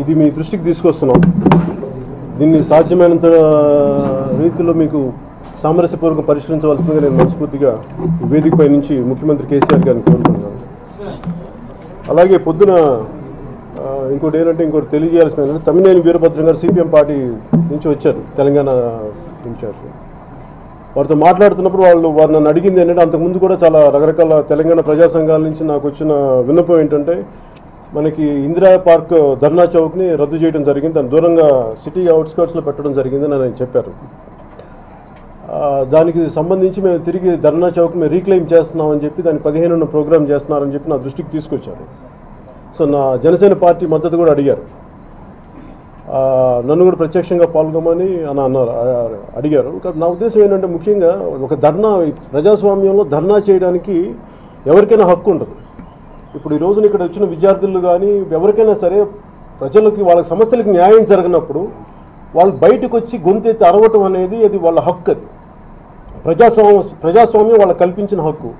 ఇది మీ దృష్టికి తీసుకొస్తున్నాం. దీన్ని సాధ్యమైనంత రీతిలో మీకు సామరస్యపూర్వకం పరిష్కరించవలసిందిగా నేను మనస్ఫూర్తిగా వేదికపై నుంచి ముఖ్యమంత్రి కేసీఆర్ గారిని కోరుకుంటున్నాను. అలాగే పొద్దున ఇంకోటి ఏంటంటే ఇంకోటి తెలియజేయాల్సింది ఏంటంటే తమిళనేని వీరభద్రం గారు సిపిఎం పార్టీ నుంచి వచ్చారు తెలంగాణ నుంచి వారితో మాట్లాడుతున్నప్పుడు వాళ్ళు వారు నన్ను అడిగింది ఏంటంటే అంతకుముందు కూడా చాలా రకరకాల తెలంగాణ ప్రజా సంఘాల నుంచి నాకు వచ్చిన విన్నపం ఏంటంటే మనకి ఇందిరా పార్క్ ధర్నా చౌక్ని రద్దు చేయడం జరిగింది. దాని దూరంగా సిటీ అవుట్స్కర్ట్స్లో పెట్టడం జరిగిందని ఆయన చెప్పారు. దానికి సంబంధించి మేము తిరిగి ధర్నా చౌక్ మేము రీక్లెయిమ్ చేస్తున్నామని చెప్పి దాన్ని పదిహేను ప్రోగ్రామ్ చేస్తున్నారని చెప్పి నా దృష్టికి తీసుకొచ్చారు. సో నా జనసేన పార్టీ మద్దతు కూడా అడిగారు. నన్ను కూడా ప్రత్యక్షంగా పాల్గొమని అని అన్నారు అడిగారు. నా ఉద్దేశం ఏంటంటే ముఖ్యంగా ఒక ధర్నా ప్రజాస్వామ్యంలో ధర్నా చేయడానికి ఎవరికైనా హక్కు ఉండదు. ఇప్పుడు ఈ రోజున ఇక్కడ వచ్చిన విద్యార్థులు కానీ ఎవరికైనా సరే ప్రజలకి వాళ్ళ సమస్యలకు న్యాయం జరగనప్పుడు వాళ్ళు బయటకు వచ్చి గొంతెత్తి అరవటం అనేది అది వాళ్ళ హక్కు అది. ప్రజాస్వామ్య ప్రజాస్వామ్యం వాళ్ళు కల్పించిన హక్కు.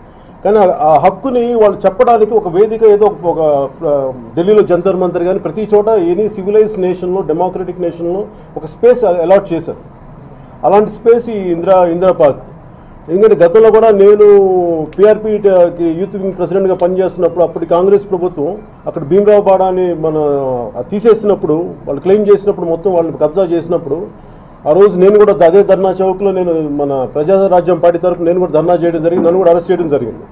కానీ ఆ- హక్కుని వాళ్ళు చెప్పడానికి ఒక వేదిక ఏదో ఒక- ఢిల్లీలో జంతర్ మంతర్ కానీ ప్రతి చోట ఎనీ సివిలైజ్ నేషన్లో డెమోక్రటిక్ నేషన్లో ఒక స్పేస్ అలాట్ చేశారు. అలాంటి స్పేస్ ఈ ఇందిరా ఇందిరా పార్క్. ఎందుకంటే గతంలో కూడా నేను పిఆర్పి యూత్ వింగ్ ప్రెసిడెంట్గా పనిచేస్తున్నప్పుడు అప్పటి కాంగ్రెస్ ప్రభుత్వం అక్కడ భీమరావు పాడాని మన అది తీసేసినప్పుడు వాళ్ళు క్లెయిమ్ చేసినప్పుడు మొత్తం వాళ్ళు కబ్జా చేసినప్పుడు ఆ రోజు నేను కూడా అదే ధర్నా చౌక్లో నేను మన ప్రజారాజ్యం పార్టీ తరఫున నేను కూడా ధర్నా చేయడం జరిగింది నన్ను కూడా అరెస్ట్ చేయడం జరిగింది.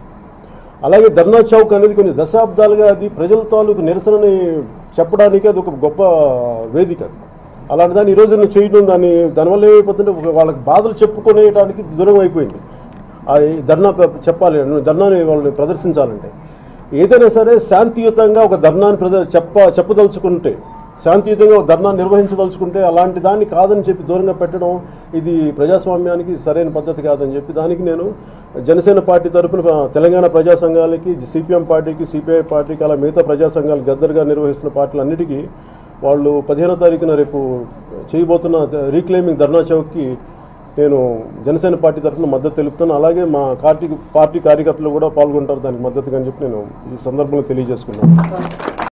అలాగే ధర్నా చౌక్ అనేది కొన్ని దశాబ్దాలుగా అది ప్రజల తాలూకు నిరసనని చెప్పడానికి అది ఒక గొప్ప వేదిక అలాంటి దాన్ని ఈరోజు నేను చేయడం దాన్ని దానివల్ల ఏమైపోతుంటే వాళ్ళకి బాధలు చెప్పుకునేటానికి దూరం అయిపోయింది. అది ధర్నా చెప్పాలి ధర్నాని వాళ్ళని ప్రదర్శించాలంటే. ఏదైనా సరే శాంతియుతంగా ఒక ధర్నాన్ని ప్రద చెప్ప చెప్పదలుచుకుంటే శాంతియుతంగా ఒక ధర్నా నిర్వహించదలుచుకుంటే అలాంటి దాన్ని కాదని చెప్పి దూరంగా పెట్టడం ఇది ప్రజాస్వామ్యానికి సరైన పద్ధతి కాదని చెప్పి దానికి నేను జనసేన పార్టీ తరపున తెలంగాణ ప్రజా సంఘాలకి సిపిఎం పార్టీకి సిపిఐ పార్టీకి అలా మిగతా ప్రజా సంఘాలు గద్దరుగా నిర్వహిస్తున్న పార్టీలన్నిటికీ వాళ్ళు పదిహేనో తారీఖున రేపు చేయబోతున్న రీక్లెయిమింగ్ ధర్నా చౌక్కి నేను జనసేన పార్టీ తరఫున మద్దతు తెలుపుతాను. అలాగే మా పార్టీ పార్టీ కార్యకర్తలు కూడా పాల్గొంటారు. దానికి మద్దతుగా అని చెప్పి నేను ఈ సందర్భంలో తెలియజేసుకున్నాను.